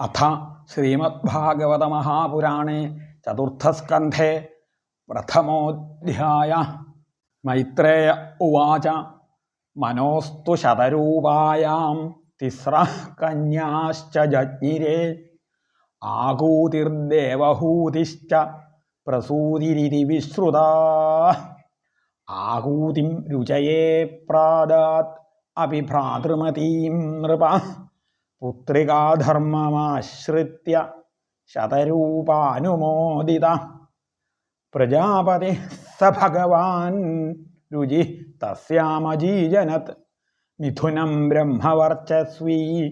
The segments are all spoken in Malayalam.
അഥ ശ്രീമദ്ഭാഗവതമഹാപുരാണേ ചതുർത്ഥസ്കന്ധേ പ്രഥമോധ്യായ. മൈത്രേയ ഉവാച. മനോസ്തു ശതരൂപായാം. തിസ്ര കന്യാശ്ച ജജ്ഞിരേ. ആകൂതിർദേവഹൂതിശ്ച പ്രസൂതിരിതി വിശ്രുതാ. ആകൂതിം രുചയേ പ്രാദാത്. അപി ഭ്രാതൃമതീം നൃപ. പുത്രികാധർമ്മമാശ്രിത്യ ശതരൂപാനുമോദിത. പ്രജാപതി സ ഭഗവാൻ രുചി തസ്യാമജീജനത്. മിഥുനം ബ്രഹ്മവർച്ചസ്വീ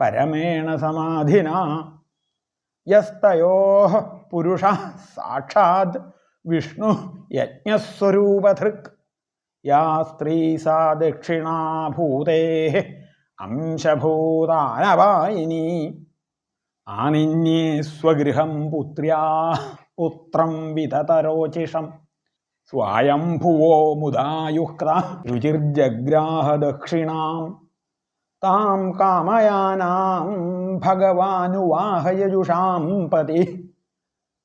പരമേണ സമാധിന. യസ്തയോ പുരുഷ സാക്ഷാത് വിഷ്ണു യജ്ഞസ്വരൂപധൃക്. യാ സ്ത്രീ സാ ദക്ഷിണാഭൂതേ അംശഭൂതാനവായിനി. ആനിന്യേ സ്വഗൃഹം പുത്ര്യാ പുത്രം വിതതരോചിഷം. സ്വായംഭുവോ മുദായുക്ത രുചിർജഗ്രാഹ ദക്ഷിണാം താം കാമയാനാം ഭഗവാനുവാഹയജുഷാം പതി.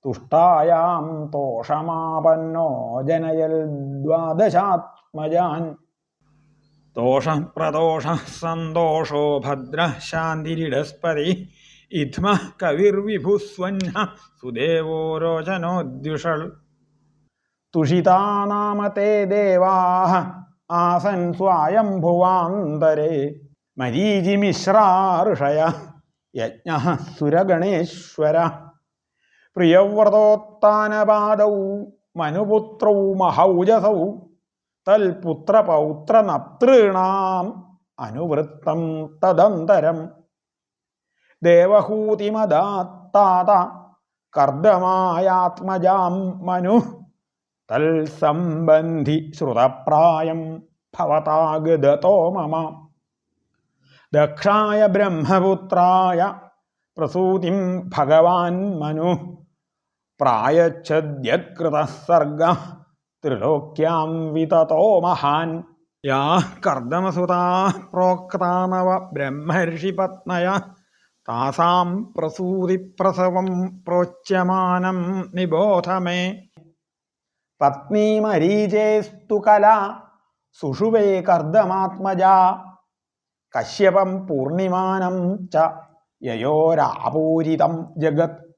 തുഷ്ടായാം തോഷമാപന്നോ ജനയൽ ദ്വാദശാത്മജാൻ. ദോഷ പ്രദോഷ സന്തോഷോ ഭദ്ര ശാന്തിരിടസ്പതി ഇധ്മ കവിർവിഭുസ്വന്ന സുദേവോ രോചനോദ്യുഷൾ തുഷിതാനാമത്തെ ദേവാഹ ആസൻ സ്വായംഭുവാന്തരേ. മരീചിമിശ്രാഋഷയ യജ്ഞ സുരഗണേശ്വര. പ്രിയവ്രതോത്താനപാദൗ മനുപുത്രൗ മഹൗജസൗ തൽപുത്രപൗത്രനപ്തॄണാം അനുവൃത്തം തദന്തരം. ദേവഹൂതിമദാത്താത കർദ്ദമായാത്മജാം മനു തൽസംബന്ധി ശ്രുതപ്രായം ഭവതാഗതോ മമ. ദക്ഷായ ബ്രഹ്മപുത്രായ പ്രസൂതിം ഭഗവാൻ മനു പ്രായച്ഛദ്യത്കൃതസർഗ ത്രിലോക്യാം വിതതോ മഹാൻ. യാ കർദമസുതാ പ്രോക്താനവ ബ്രഹ്മർഷിപത്നയ. താസാം പ്രസൂതിപ്രസവം പ്രോച്യമാനം നിബോധമേ. പത്നീമരീചേസ്തു കല സുഷുവേ കർദമാത്മജ കശ്യപം പൂർണിമാനം ച യയോരാപൂരിതം ജഗത്.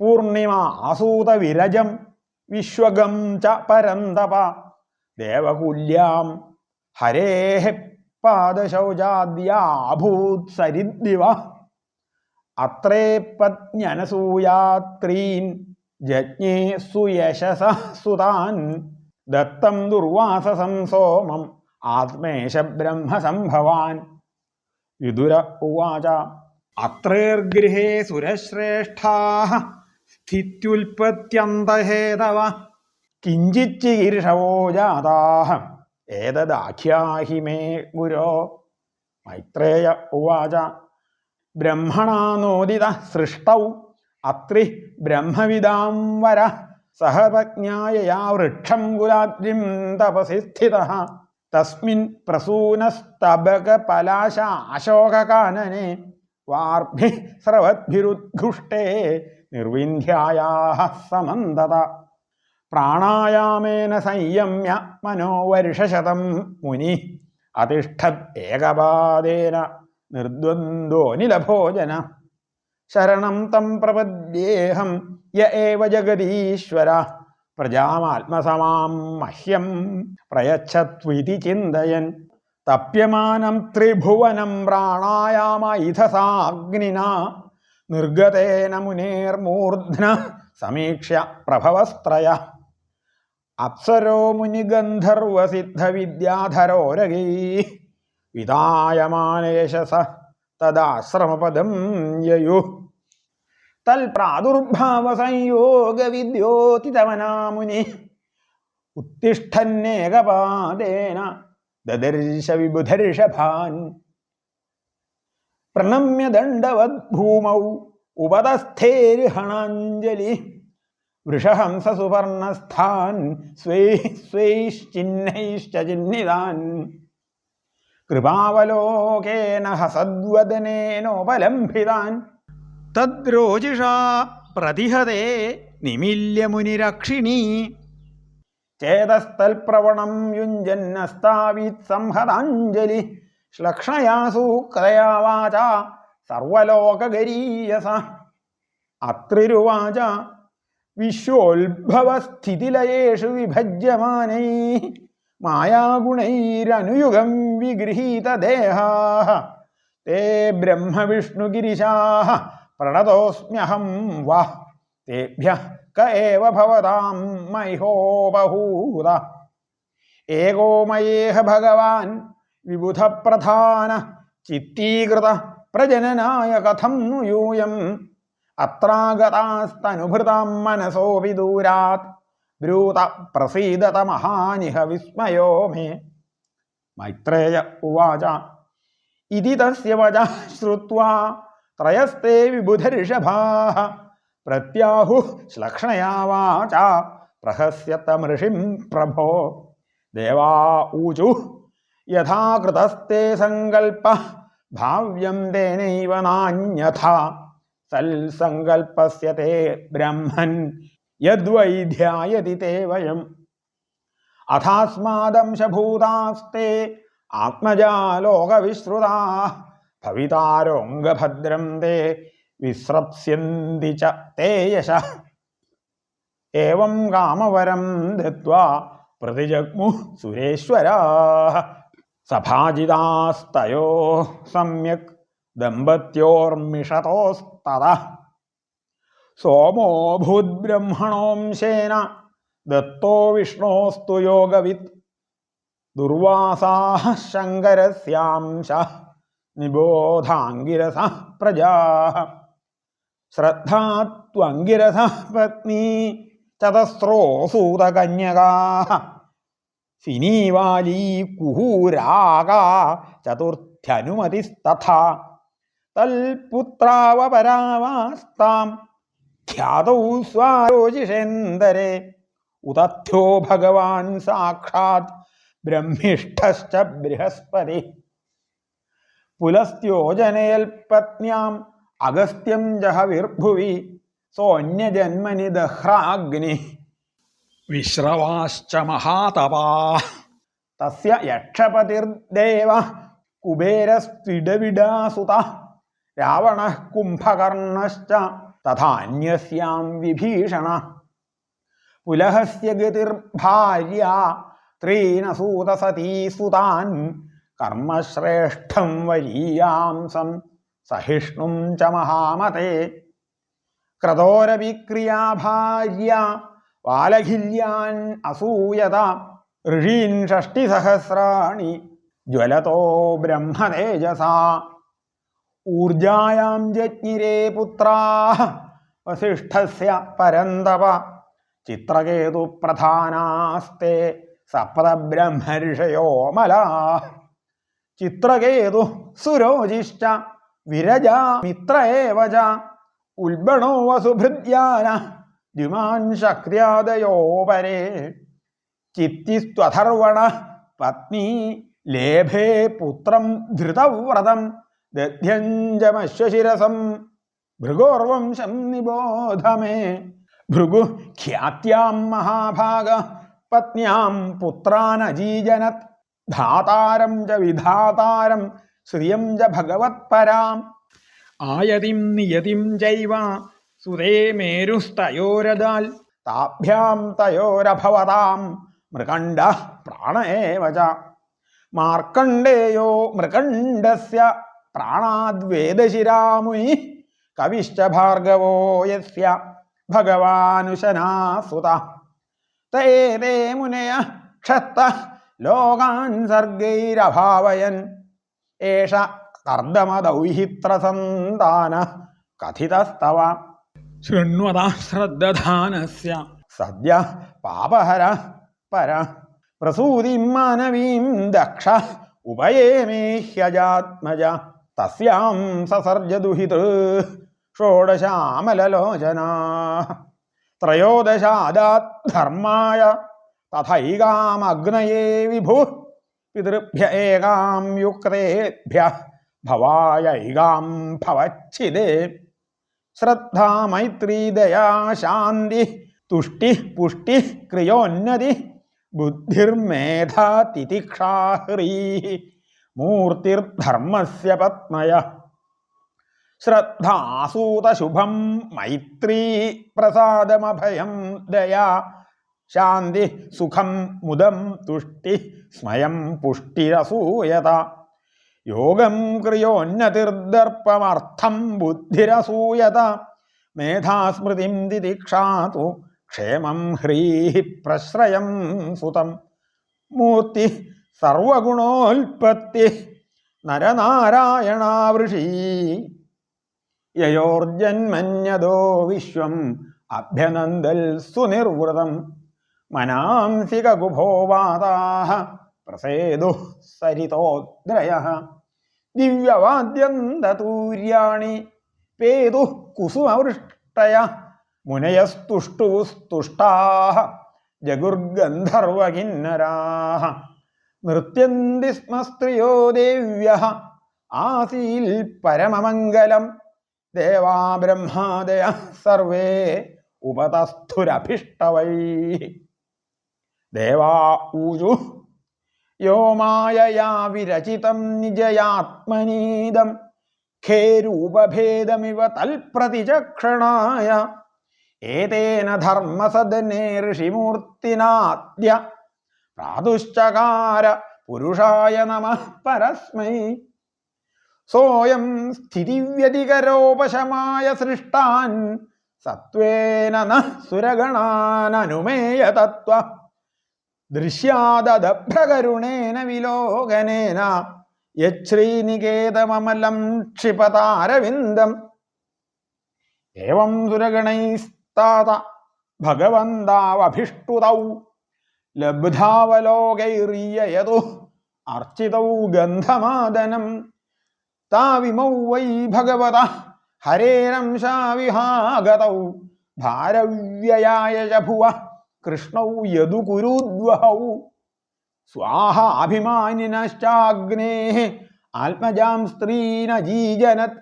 പൂർണിമ ആസൂതവിരജം വിശ്വഗം ച പരന്തപ ദേവകുല്യാം ഹരേഹ പാദശൗചാദ്യാഭൂത് സരിദ്ദിവ അത്രേ പത്ന്യനസൂയാത്രീൻ ജജ്ഞേ സുയശസ സുതാൻ ദത്തം ദുർവാസസം സോമം ആത്മേശ ബ്രഹ്മസംഭവാൻ വിദുര ഉവാച. അത്രേർഗൃഹേ സുരശ്രേഷ്ഠാ സ്ഥിത്യുൽപത്യന്തഹേതവ കിഞ്ചിച്ചികീർഷവോ ജാതാഹ. ഏതദാഖ്യാഹി മേ ഗുരോ. മൈത്രേയ ഉവാച. ബ്രഹ്മണാനോദിത സൃഷ്ടൗ. അത്രി ബ്രഹ്മവിദാം വര. സഹപജ്ഞായയാ വൃക്ഷം ഗുലാദ്രിം തപസി സ്ഥിത തസ്മിൻ പ്രസൂനസ്തബകപലാശ അശോകകാനനെ വാർഭി സ്രവദ്ഭിരുദ്ഘുഷ്ടേ. നിർവിന്ധ്യായാ സമന്തത. പ്രാണായാമേന സംയമ്യ മനോവർഷശതം മുനി അതിഷ്ഠത് ഏകപാദേന നിർദ്വന്ദ്വനിലഭോജന ശരണം തം പ്രപദ്യേഹം യ ഏവ ജഗദീശ്വര. പ്രജാമാത്മസമാം മഹ്യം പ്രയച്ഛത്വിതി ചിന്തയൻ. തപ്യമാനം ത്രിഭുവനം പ്രാണായാമൈധസാഗ്നിന നിർഗതേന മുനേർമൂർധ്ന സമീക്ഷ്യ പ്രഭവസ്ത്രയ. അപ്സരോ മുനിഗന്ധർവസിദ്ധവിദ്യാധരോരഗീ വിതായമാനേശസ തദാശ്രമപദം യയു. തൽപ്രാദുർഭാവസംയോഗവിദ്യോതിതമനാമുനി. ഉത്തിഷ്ഠന്നേകപാദേന ദദർശ വിബുധർഷഭാൻ പ്രണമ്യ ദണ്ഡവദ്ഭൂമൗ ഉപതസ്ഥേരിഹണാഞ്ജലി വൃഷഹംസ സുവർണസ്ഥാൻ സ്വൈ സ്വൈശ്ചിഹ്നൈശ്ചിഹ്നിതാൻ കൃപാവലോകേന ഹസദ്വദനേനോപലംഭിതാൻ. തദ്രോജിഷാ പ്രതിഹതേ നിമില്യമുനിരക്ഷിണീ. ചേതസ്തൽപ്രവണം യുഞ്ജന്നസ്താവീത് സംഹതാഞ്ജലി ശ്ലക്ഷയാസു കഥയാ വാച സർവലോകഗരീയസ. അത്രിരുവാച വിശ്വോത്ഭവസ്ഥിതിലയേഷു വിഭജ്യമാനൈ. മായാഗുണൈരനുയുഗം വിഗൃഹീതദേഹാ തേ ബ്രഹ്മവിഷ്ണുഗിരിശാ പ്രണതോസ്മ്യഹം വാ. തേഭ്യ ക ഏവ ഭവതാം മൈഹോപഹൂത ഏകോ മയേഹ ഭഗവാൻ വിബുധപ്രധാന ചിത്തീകൃത പ്രജനനായ കഥം नु യൂയം അത്രാഗതാസ്തനുഭൃതാം മനസോപി ദൂരാത് ബ്രൂത പ്രസീദത മഹാനിഹ വിസ്മയോ മേ മൈത്രേയ ഉവാച ഇതി തസ്യ വച ശ്രുത്വാ ത്രയസ്തേ വിബുധഋഷഭാः പ്രത്യാഹു ശ്ലക്ഷണയാ വാച പ്രഹസ്യത്തമൃഷിം പ്രഭോ ദേവാ ഊചു യഥാ കൃതസ്തേ സങ്കൽപ്പ ഭാവ്യം തേനൈവ നാന്യഥാ. സൽസങ്കൽപ്പസ്യ തേ ബ്രഹ്മൻ യദ്വൈധ്യായതി തേ വയം. അഥാസ്മാദംശഭൂതാസ്തേ ആത്മജാലോകവിശ്രുതാ. ഭവിതാരോംഗഭദ്രം തേ വിസ്രപ്സ്യന്തി ച തേ യശ. ഏവം കാമവരം ദത്വാ പ്രതിജഗ്മു സുരേശ്വരാ. സഭാജിതാസ്തയോ സമ്യക് ദമ്പത്യോർമിഷതോസ്തത സോമോഭൂദ്ബ്രഹ്മണോംശേന ദത്തോ വിഷ്ണോസ്തു യോഗവിത്. ദുർവാസാഹ ശങ്കരസ്യാംശ നിബോധാംഗിരസ പ്രജാ. ശ്രദ്ധാത്വംഗിരസ പത്നി ചതസ്രോസൂതകന്യകാ. സിനീവാലീ കുഹൂരാഗ ചതുർത്ഥ്യനുമതിസ്തഥാ തൽപുത്രാവപരാവാസ്താം ഖ്യാതൗ സ്വാരോജിഷേന്ദരെ. ഉതഥ്യോ ഭഗവാൻ സാക്ഷാത് ബ്രഹ്മിഷ്ഠശ്ച ബൃഹസ്പതി. പുലസ്ത്യോജനയൽ പത്ന്യാം അഗസ്ത്യം ജഹവിർഭുവി. സോന്യജന്മനി ദഹ്രാഗ്നി വിശ്രവാശ്ച മഹാതപാ തസ്യ യക്ഷപതിർദേവ കുബേരസ്വിഡവിഡാസുത രാവണ കുംഭകർണശ്ച തഥാന്യസ്യാം വിഭീഷണ. പുലഹസ്യ ഗതിർഭാര്യ ത്രീനസൂതസതീസുതാൻ. കർമ്മശ്രേഷ്ഠം വരീയാംസം സഹിഷ്ണും ച മഹാമതേ. ക്രതോരവിക്രിയാ വാലഖില്യാൻ അസൂയത ഋഷീൻ ഷഷ്ടിസഹസ്രാണി ജ്വലതോ ബ്രഹ്മതേജസാ. ഊർജായാം ജജ്ഞിരേ പുത്രാ വസിഷ്ഠസ്യ പരന്തപ. ചിത്രകേതു പ്രധാനാസ്തേ സപ്തബ്രഹ്മർഷയോ മലാ. ചിത്രകേതു സുരോജിഷ്ട വിരജ മിത്രേവ ഉൽബണോ വസുഭൃദ്യാന ദ്യുമാൻ ശക്ര്യാദയോ പരേ ചിത്തിസ്ത്വഥർവണ പത്നി ലേഭേ പുത്രം ധൃതവ്രതം ദധ്യഞ്ചമശ്വശിരസം ഭൃഗോർവംശം നിബോധമേ. ഭൃഗു ഖ്യാത്യാം മഹാഭാഗ പത്ന്യാം പുത്രാനജീജനത് ധാതാരം ച വിധാതാരം ശ്രിയം ച ഭഗവത്പരാം ആയതിം നിയതിം ചൈവ സുതേ മേരുസ്തയോരദാൽ. താഭ്യാം തയോരഭവതാം. മൃകണ്ഡ പ്രാണേവച. മാർക്കണ്ഡേയോ മൃകണ്ഡസ്യ പ്രാണാദ്വേദശിരാമുനി കവിശ്ച ഭാർഗവോ യസ്യ. ഭഗവാനുശനാസുത. തേതേ മുനയ ക്ഷത്ത ലോകാൻ സർഗൈരഭാവയൻ. ഏഷ കർദ്ദമദൗഹിത്രസന്താന കഥിതസ്തവ. ശൃണ്വത ശ്രദ്ധാനസ്യ സദ്യ പാപഹര പര പ്രസൂതിം മാനവീം ദക്ഷ ഉപയേമേ ഹ്യജാത്മജ തസ്യാം സസർജദുഹിത് ഷോഡശാമലലോചന. ത്രയോദശാദാത് ധർമായ തഥൈകാമഗ്നയേ വിഭു പിതൃഭ്യ ഏകാം യുക്തേഭ്യ ഭവായൈകാം ഭവച്ഛിതേ. ശ്രദ്ധാ മൈത്രീ ദയാ ശാന്തി തുഷ്ടി പുഷ്ടി ക്രിയോന്നതി ബുദ്ധിർമേധാ തിതിക്ഷാഹ്രീ മൂർത്തിർധർമ്മസ്യ പത്മയ ശ്രദ്ധാസൂതശുഭം മൈത്രീ പ്രസാദമഭയം ദയാ ശാന്തി സുഖം മുദം തുഷ്ടി സ്മയം പുഷ്ടിരസൂയത യോഗം ക്രിയോന്നതിർദർപ്പമർത്ഥം ബുദ്ധിരസൂയത. മേധാസ്മൃതിം ദിദീക്ഷാതു ക്ഷേമം ഹ്രീ പ്രശ്രയം സുതം. മൂർത്തി സർവഗുണോൽപത്തി നരനാരായണാവൃഷീ. യയോർജന്മന്യതോ വിശ്വം അഭ്യനന്ദൽ സുനിർവൃതം. മനാംസികകുഭോവാതാ പ്രസേതു സരിതോദ്രയ ദിവ്യവാദ്യന്തൂര്യാണി പേതു കുസുമവൃഷ്ടയ മുനയസ്തുഷ്ടുസ്തുഷ്ടാ ജഗുർഗന്ധർവകിന്നരാ നൃത്യന്തി സ്മ സ്ത്രിയോ ദേവ്യ ആസീൽ പരമമംഗലം ദേവാ സർവേ ഉപതസ്ഥുരഭിഷ്ടവൈ ദേവാ ഊജു യോ മായയാ വിരചിതം നിജയാത്മനീതം ഖേരൂപഭേദമിവ തൽപ്രതിചക്ഷണായ ഏതേന ധർമ്മസദനേ ഋഷിമൂർത്തിനാദ്യ പ്രാതുശ്ചകാര പുരുഷായ നമ പരസ്മൈ. സോയം സ്ഥിതിവ്യതികരോപശമായ സൃഷ്ടാൻ സത്വേന സുരഗണാനനുമേയ തത്വ ദൃശ്യാദഭ്രകരുണേന വിലോകനേന യശ്രീനികേതമമലം ക്ഷിപതാരവിന്ദം. ഏവം സുരഗണൈസ്താത ഭഗവന്താവഭിഷ്ടുതൗ ലബ്ധാവലോകൈറിയയതു അർച്ചിതൗ ഗന്ധമാദനം. താവിമൗ വൈ ഭഗവത ഹരേരംശാവിഹാഗതൗ ഭാരവ്യയായ ച ഭുവ കുരുദ്വഹൗ. സ്വാഹ അഭിമാനിനശ്ചാഗ്നേ ആത്മജാം സ്ത്രീനജീജനത്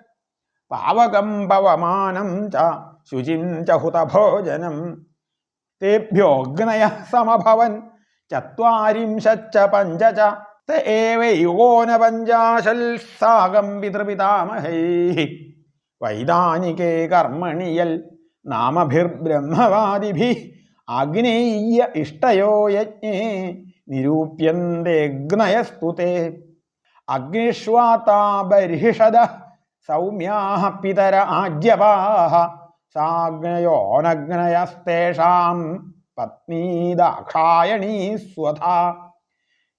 പാവകം പവമാനം ച ശുചിം ച ഹുതഭോജനം തേഭ്യോഗ്നയ സമഭവൻ ചത്വാരിംശച്ച പഞ്ച ച ത ഏവൈകോനപഞ്ചാശൽ സാകം പിതൃപിതാമഹൈ. വൈദാനികേ കർമ്മണിയൽ നാമഭിർബ്രഹ്മവാദിഭി ആഗ്നേയ്യ ഇഷ്ടയോ യജ്ഞേ? നിരൂപ്യന്തേഗ്നയസ്തുതേ അഗ്നിഷ്വാതാ ബർഹിഷദ സൗമ്യാഃ പിതര ആജ്യവാः സാഗ്നയോനഗ്നയസ്തേഷാം പത്നീദാക്ഷായണീ സ്വധ.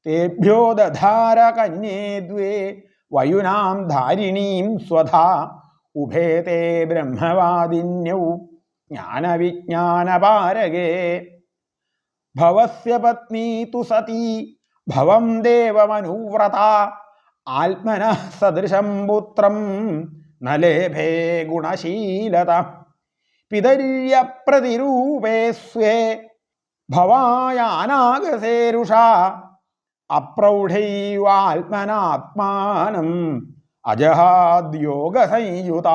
തേഭ്യോ ദധാര കന്യേ ദ്വേ വയുനാം ധാരിണീം സ്വധ. ഉഭേ തേ ബ്രഹ്മവാദിന്യൗ ജ്ഞാനവിജ്ഞാനപാരകേ ഭവസ്യ पत्नी തു സതീ. ഭവം ദേവമനുവ്രത. ആത്മന സദൃശം പുത്രം നലേഭേ ഗുണശീലത. പിതര്യ പ്രതിരൂപേ സ്വേ. ഭവായാനാഗസേരുഷ. അപ്രൗഢൈവാത്മനാത്മാനം അജഹാദ്യോഗസംയുത.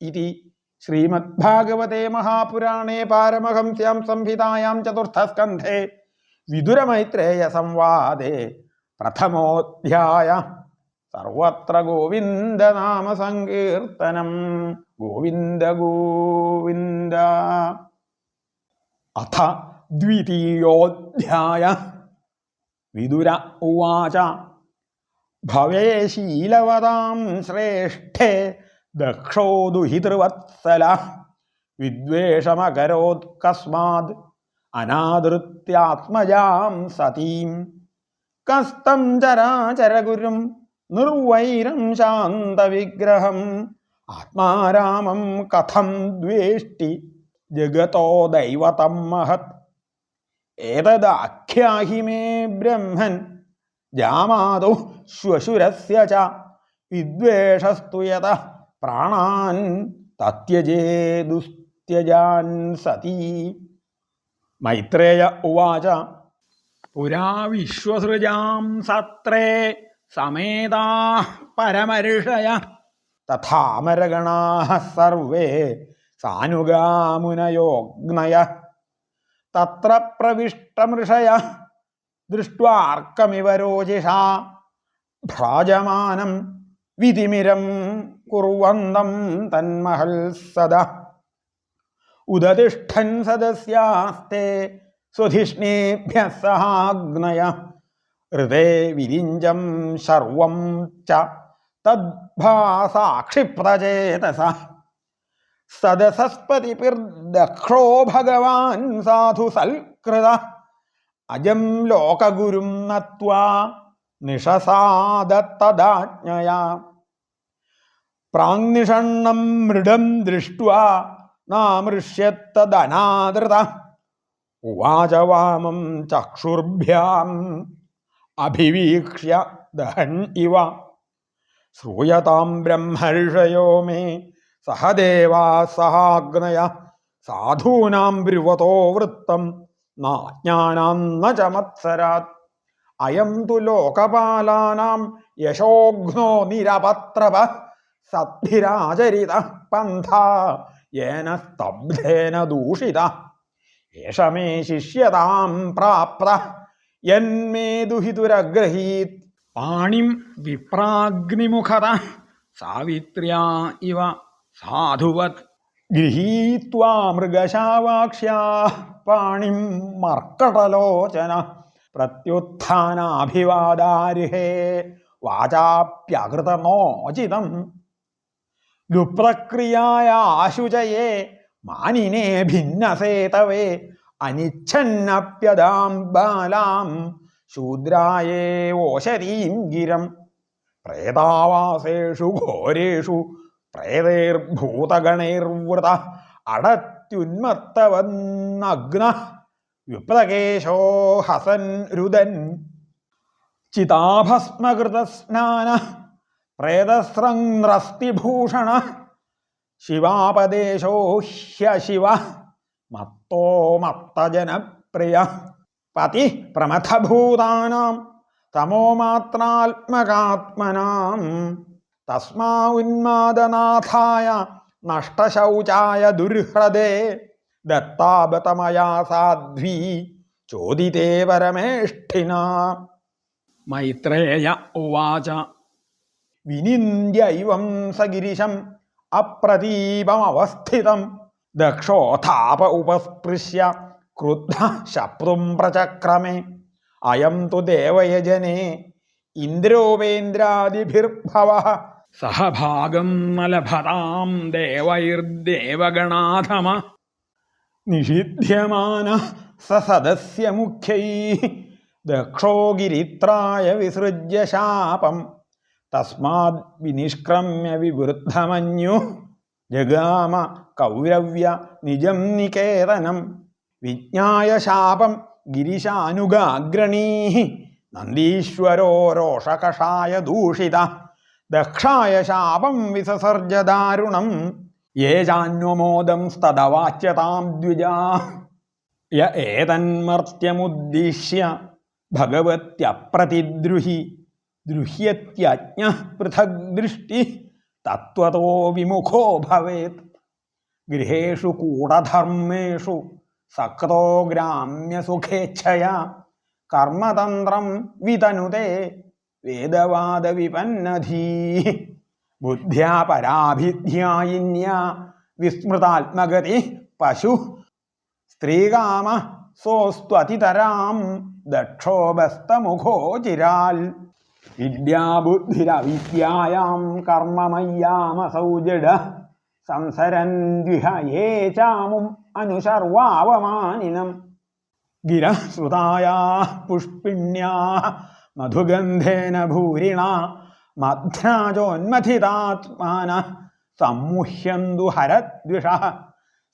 ഇതി ശ്രീമദ്ഭാഗവതേ മഹാപുരാണേ പാരമഹംസ്യാം സംഹിതായാം ചതുർത്ഥസ്കന്ധേ വിദുരമൈത്രേയ സംവാദേ പ്രഥമോധ്യായ. സർവത്ര ഗോവിന്ദനാമ സങ്കീർത്തനം. ഗോവിന്ദ ഗോവിന്ദ. അഥ ദ്വിതീയോധ്യായ. വിദുര ഉവാച. ഭവേ ശീലവതാം ശ്രേഷ്ഠേ ദക്ഷോ ദുഹിതൃവത്സല വിദ്വേഷമകരോത് കസ്മാത് അനാദൃത്യാത്മജാം സതീം. കസ്തം ചരാചരഗുരും നിർവൈരം ശാന്തവിഗ്രഹം. ആത്മാരാമം കഥം ദ്വേഷ്ടി ജഗതോ ദൈവതം മഹത്. ഏതദാഖ്യാഹി മേ ബ്രഹ്മൻ. ജാമാതോ ശ്വശുരസ്യ ച. വിദ്വേഷസ്തു യത പ്രാണാൻ തത്യജേ ദുസ്ത്യജാൻ സതീ. മൈത്രേയ ഉവാച പുരാ വിശ്വസൃജാം സത്രേ സമേതാ പരമർഷയ. തഥാമരഗണാ സർവേ സാനുഗാമുനയോഗ്നയ. തത്ര പ്രവിഷ്ടമൃഷയ ദൃഷ്ട്വാർക്കമിവ രോജിഷാ ഭ്രാജമാനം വിധിമിരം കുറുവന്തം തന്മഹൽ സദ. ഉദതിഷ്ഠൻ സദസ്യാസ്തേ സ്വധിഷ്ണേഭ്യ സഹാഗ്നയ. ഹൃദേ വിരിഞ്ചം ശർവം ച തദ്ഭാസാക്ഷിപ്രചേതസ. സദസസ്പതിപിർദക്ഷോ ഭഗവാൻ സാധു സൽകൃത. അജം ലോകഗുരും നത്വാ നിഷസാദത്തദാജ്ഞയാ പ്രാങ്നിഷണ്ണം മൃഡം ദൃഷ്ട്വാ നാമൃഷ്യത്തദനാദൃത. ഉവാച അഭിവീക്ഷ്യ ദഹൻ ഇവ. ശ്രൂയതാം ബ്രഹ്മർഷയോ മേ സഹദേവാ സഹാഗ്നയ. സാധൂനാം ബ്രുവതോ വൃത്തം നാജ്ഞാനാന്ന മത്സരാത്. അയം തു ലോകപാലാനാം യശോഘ്നോ നിരപത്രപ. സദ്ഭിരാചരിത പന്ഥ യേന സ്തബ്ധേന ദൂഷിത. ഏഷ മേ ശിഷ്യതാം പ്രാപ്ത. യന്മേ ദുഹിതുരഗ്രഹീത് പാണിം വിപ്രാഗ്നിമുഖത. സാവിത്ര്യാ ഇവ സാധുവത്. ഗൃഹീത്വാ മൃഗശാവാക്ഷ്യാ പാണിം മർക്കടലോചന. പ്രത്യുത്ഥാനാഭിവാദാരിഹേ. വാചാപ്യകൃതമോചിതം ലുപ്രക്രിയായ ആശുചയേ മാനിനെ ഭിന്നസേതവേ അനിച്ഛന്നപ്യതാം ബാലാം ശൂദ്രായേ ഓശരീം ഗിരം. പ്രേതാവാസേഷു ഘോരേഷു പ്രേതൈർഭൂതഗണൈർവൃത അടത്യുന്മത്തവന്നഗ്ന വിപ്രകേശോ ഹസൻ രുദൻ. ചിതാഭസ്മകൃതസ്നാന പ്രേതസ്രംസ്തിഭൂഷണ ശിവാപദേശോ ഹ്യശിവ മത്തോ മത്തജനപ്രിയ പതി പ്രമഥഭൂതാനാം തമോമാത്രാത്മകാത്മനാം തസ്മാ ഉന്മാദനാഥായ നഷ്ടശൗചായ ദുർഹൃദേ ദത്താപതമയാ സാധ്വീ ചോദിതേ പരമേഷ്ഠിന. മൈത്രേയ ഉവാച. വിനിന്ദ്യൈവം സഗിരിശം അപ്രതീപമവസ്ഥിതം ദക്ഷോഥാപ ഉപസ്പൃശ്യ ക്രുദ്ധ ശത്രും പ്രചക്രമേ. അയം തു ദേവയജനേ ഇന്ദ്രോപേന്ദ്രാദിഭിർഭവ. സഹഭാഗം നലഭതാം ദേവൈർദേവഗണാധമ. നിഷിധ്യമാന സദസ്യ മുഖ്യൈ. ദക്ഷോ ഗിരിത്രായ വിസൃജ്യ ശാപം. തസ്മാത് വിനിഷ്ക്രമ്യ വിവൃദ്ധമന്യു. ജഗാമ കൗരവ്യ നിജം നികേതനം. വിജ്ഞായ ശാപം ഗിരിശാനുഗാഗ്രണീ നന്ദീശ്വരോ രോഷകഷായ ദൂഷിത. ദക്ഷായ ശാപം വിസസർജദാരുണം. യേ ചാന്വമോദം സ്തദവാച്യതാം ദ്വിജാ. യ ഏതന്മർത്യമുദ്ദിശ്യ. ഭഗവത്യപ്രതിദ്രുഹി ദ്രുഹ്യത്യജ്ഞ പൃഥക് ദൃഷ്ടി തത്വതോ വിമുഖോ ഭവേത്. ഗൃഹേഷു കൂടധർമ്മേഷു സക്തോ ഗ്രാമ്യസുഖേച്ഛയാ കർമ്മതന്ത്രം വിതനുതേ വേദവാദ വിപന്നധീ. ബുദ്ധ്യാ പരാഭിധ്യായിന്യ വിസ്മൃതാത്മഗതി പശു സ്ത്രീകാമ സോസ്ത്വതിതരാം ദക്ഷോഭസ്തമുഖോ ചിരാൽ. വിദ്യാബുദ്ധിരവിദ്യായാം കർമ്മമയ്യാമസൗ ജഡ സംസരൻ ദ്വിഹയേ ചാമും അനുസർവാവമാനിനം. ഗിരശ്രുതായാ പുഷ്പിണ്യാ മധുഗന്ധേന ഭൂരിണ മധ്നാജോന്മഥിതാത്മാന സമ്മുഹ്യന്തു ഹരദ്വിഷ.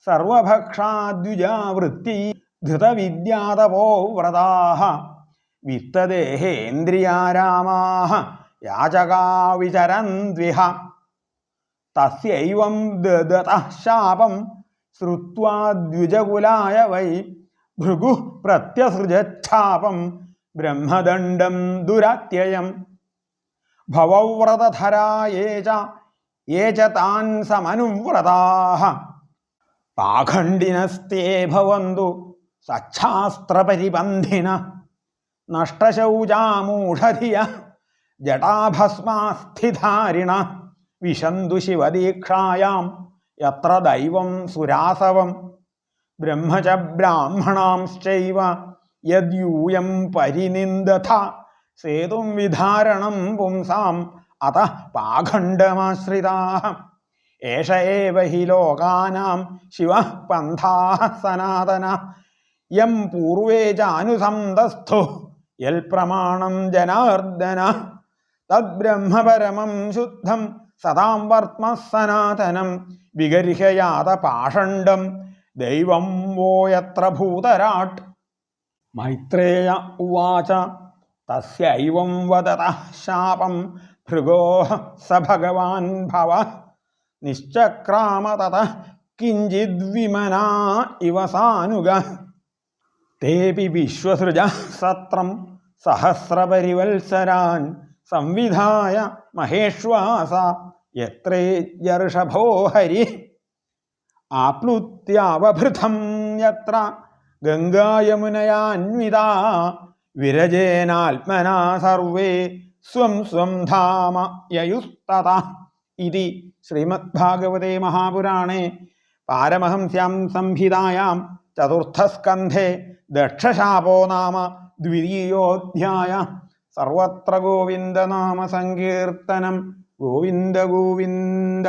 സർവഭക്ഷാദ്വിജാവൃത്തി ധൃതവിദ്യാതപോ വ്രതാः വിത്തദേഹേന്ദ്രിയാരാമാः യാചകാ വിചരന്ത്വിഹ തസ്യൈവം ദതഃ ശാപം ശ്രുത്വാ ദ്വിജകുലായ വൈ ഭൃഗു പ്രത്യസൃജാപം ബ്രഹ്മദണ്ഡം ദുരത്യയം. ഭവവ്രതധരായേ ച യേ ച താൻ സമനുവ്രതാഃ പാഖണ്ഡിനസ്തേ ഭവന്തു സച്ഛാസ്ത്രപരിബന്ധിന. നഷ്ടശൗചാമൂഷധിയ ജടാഭസ്മാസ്ഥിധാരിണ. വിശന്തു ശിവദീക്ഷായാം. എത്ര ദൈവം സുരാസവം. ബ്രഹ്മച ബ്രാഹ്മണാംശ്ചൈവ. യദ്യൂയം പരിനിന്ദഥ. സേതും വിധാരണം പുംസാം. അത പാഖണ്ഡമാശ്രിതാ ഏഷ ഏവ ഹി ലോകാനാം. ശിവ പന്ഥാ സനാതന. യം പൂർവേ ചാനുസന്തസ്ഥോ. യൽ പ്രമാണം ജനാർദ്ദന. തദ്ബ്രഹ്മപരമം ശുദ്ധം സദാം വർത്മ സനാതനം. വിഗർഹയാത പാഷണ്ഡം. ദൈവം വോ യത്ര ഭൂതരാട്ട്. മൈത്രേയ ഉവാച. തസ്യൈവം വദത ശാപം. ഭൃഗോ സ ഭഗവാൻ ഭവ. നിശ്ചക്രാമ തത കിഞ്ചിദ്വിമനാ ഇവ സാനുഗ. തേപി വിശ്വസൃജ സത്രം. സഹസ്രപരിവത്സരാൻ സംവിധായ മഹേഷ്വാസ യത്രേജർഷഭോ ഹരി. ആപ്ലുത്യാവഭൃതം യത്ര ഗംഗായമുനയാന്വിതാ വിരജേനാത്മനാ സർവേ സ്വം സ്വം ധാമ യയുസ്തത. ഇതി ശ്രീമദ്ഭാഗവതേ മഹാപുരാണേ. പാരമഹംസ്യാം സംഹിതായാം ചതുർത്ഥസ്കന്ധേ ദക്ഷശാപോ നാമ ദ്വിതീയോധ്യായ. സർവത്ര ഗോവിന്ദ നാമ സങ്കീർത്തനം. ഗോവിന്ദ ഗോവിന്ദ.